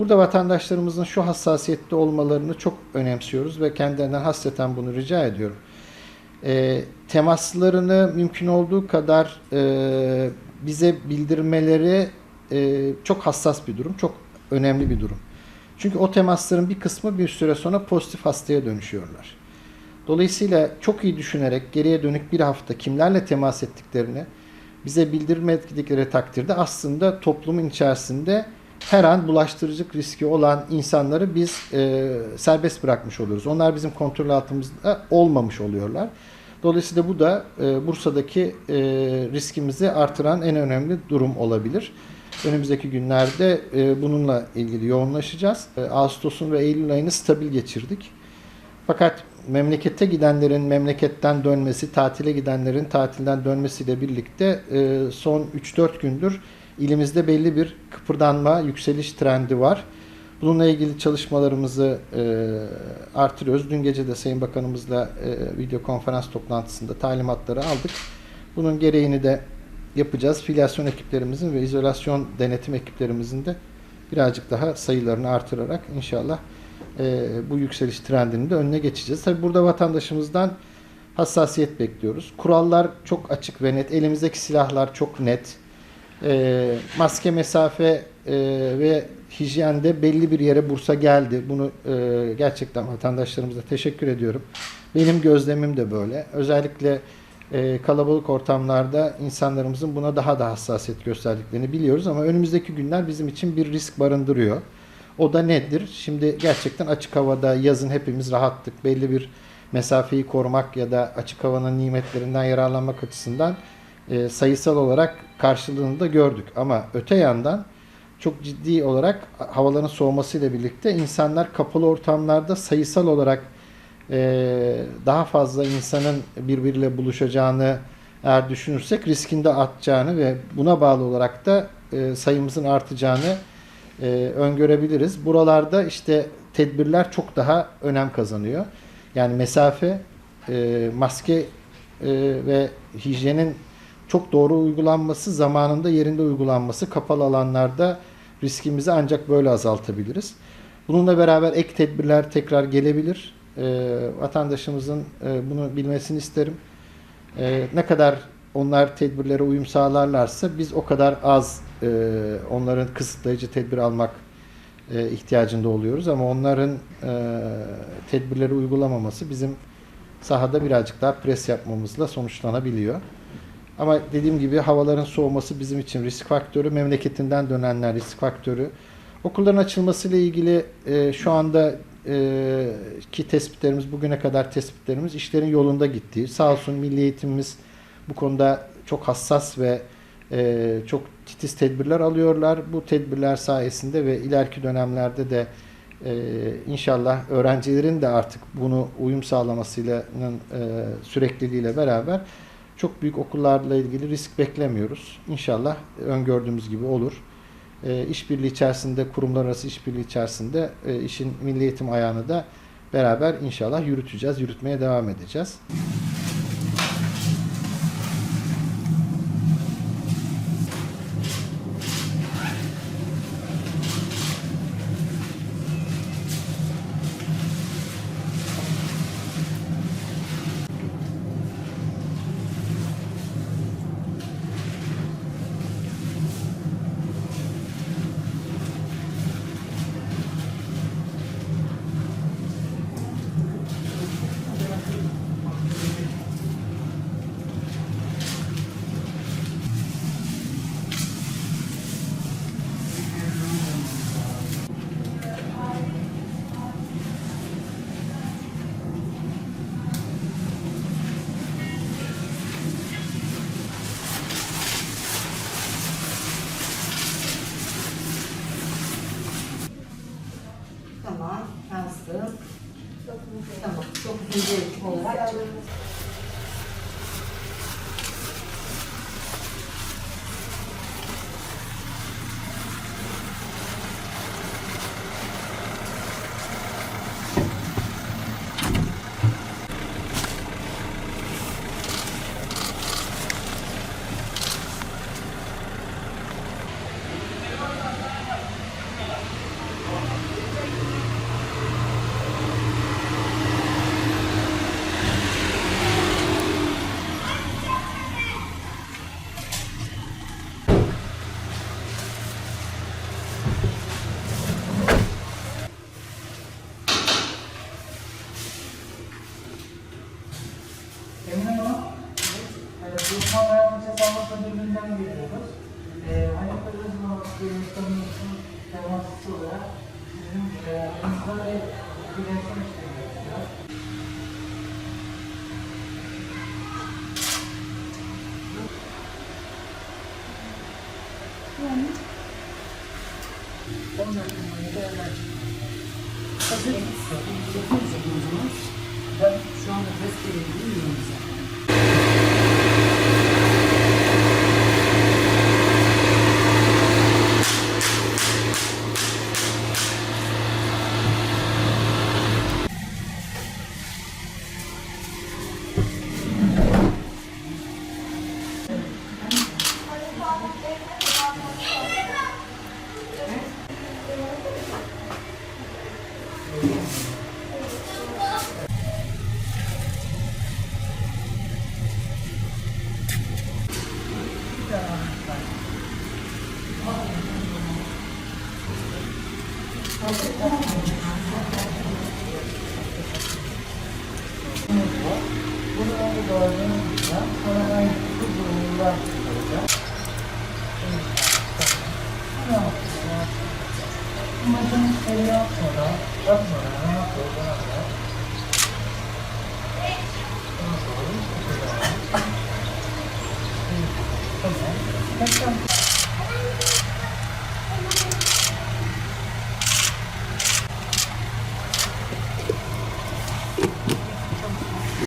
Burada vatandaşlarımızın şu hassasiyette olmalarını çok önemsiyoruz ve kendilerinden hasreten bunu rica ediyorum. E, temaslarını mümkün olduğu kadar e, bize bildirmeleri e, çok hassas bir durum, çok önemli bir durum. Çünkü o temasların bir kısmı bir süre sonra pozitif hastaya dönüşüyorlar. Dolayısıyla çok iyi düşünerek geriye dönük bir hafta kimlerle temas ettiklerini bize bildirmedikleri takdirde aslında toplumun içerisinde her an bulaştırıcılık riski olan insanları biz e, serbest bırakmış oluyoruz. Onlar bizim kontrol altımızda olmamış oluyorlar. Dolayısıyla bu da e, Bursa'daki e, riskimizi artıran en önemli durum olabilir. Önümüzdeki günlerde e, bununla ilgili yoğunlaşacağız. E, Ağustos'un ve Eylül ayını stabil geçirdik. Fakat memlekete gidenlerin memleketten dönmesi, tatile gidenlerin tatilden dönmesiyle birlikte e, son 3-4 gündür ilimizde belli bir kıpırdanma, yükseliş trendi var. Bununla ilgili çalışmalarımızı e, artırıyoruz. Dün gece de Sayın Bakanımızla e, video konferans toplantısında talimatları aldık. Bunun gereğini de yapacağız. Filyasyon ekiplerimizin ve izolasyon denetim ekiplerimizin de birazcık daha sayılarını artırarak inşallah e, bu yükseliş trendinin de önüne geçeceğiz. Tabi burada vatandaşımızdan hassasiyet bekliyoruz. Kurallar çok açık ve net. Elimizdeki silahlar çok net. E, maske, mesafe e, ve hijyende belli bir yere Bursa geldi. Bunu e, gerçekten vatandaşlarımıza teşekkür ediyorum. Benim gözlemim de böyle. Özellikle e, kalabalık ortamlarda insanlarımızın buna daha da hassasiyet gösterdiklerini biliyoruz ama önümüzdeki günler bizim için bir risk barındırıyor. O da nedir? Şimdi gerçekten açık havada yazın hepimiz rahattık. Belli bir mesafeyi korumak ya da açık havanın nimetlerinden yararlanmak açısından e, sayısal olarak karşılığını da gördük. Ama öte yandan çok ciddi olarak havaların soğumasıyla birlikte insanlar kapalı ortamlarda sayısal olarak e, daha fazla insanın birbiriyle buluşacağını eğer düşünürsek riskinde artacağını ve buna bağlı olarak da e, sayımızın artacağını e, öngörebiliriz. Buralarda işte tedbirler çok daha önem kazanıyor. Yani mesafe, e, maske e, ve hijyenin çok doğru uygulanması, zamanında yerinde uygulanması kapalı alanlarda riskimizi ancak böyle azaltabiliriz. Bununla beraber ek tedbirler tekrar gelebilir. E, vatandaşımızın e, bunu bilmesini isterim. E, ne kadar onlar tedbirlere uyum sağlarlarsa biz o kadar az e, onların kısıtlayıcı tedbir almak e, ihtiyacında oluyoruz. Ama onların e, tedbirleri uygulamaması bizim sahada birazcık daha pres yapmamızla sonuçlanabiliyor. Ama dediğim gibi havaların soğuması bizim için risk faktörü, memleketinden dönenler risk faktörü. Okulların açılmasıyla ilgili e, şu anda e, ki tespitlerimiz, bugüne kadar tespitlerimiz işlerin yolunda gittiği. Sağ olsun Milli Eğitimimiz bu konuda çok hassas ve e, çok titiz tedbirler alıyorlar. Bu tedbirler sayesinde ve ileriki dönemlerde de e, inşallah öğrencilerin de artık bunu uyum sağlamasıyla e, sürekliliğiyle beraber çok büyük okullarla ilgili risk beklemiyoruz. İnşallah öngördüğümüz gibi olur. E, işbirliği içerisinde, kurumlar arası işbirliği içerisinde e, işin milli eğitim ayağını da beraber inşallah yürüteceğiz, yürütmeye devam edeceğiz. Tamam, yazdım. Tamam, 9. eğitim olarak eğitimden görüyoruz. E, aynı karizma hastalıklarımızın temasçısı olarak sizin hayatınızda ve bilimsel işlemler yapacağız. Yani. Ondan sonra da evvel Hazır mısın? Hazır mısın? Ben şu anda test edeyim, bilmiyorum zaten. 오늘 하는 거는 그냥 하나의 부분과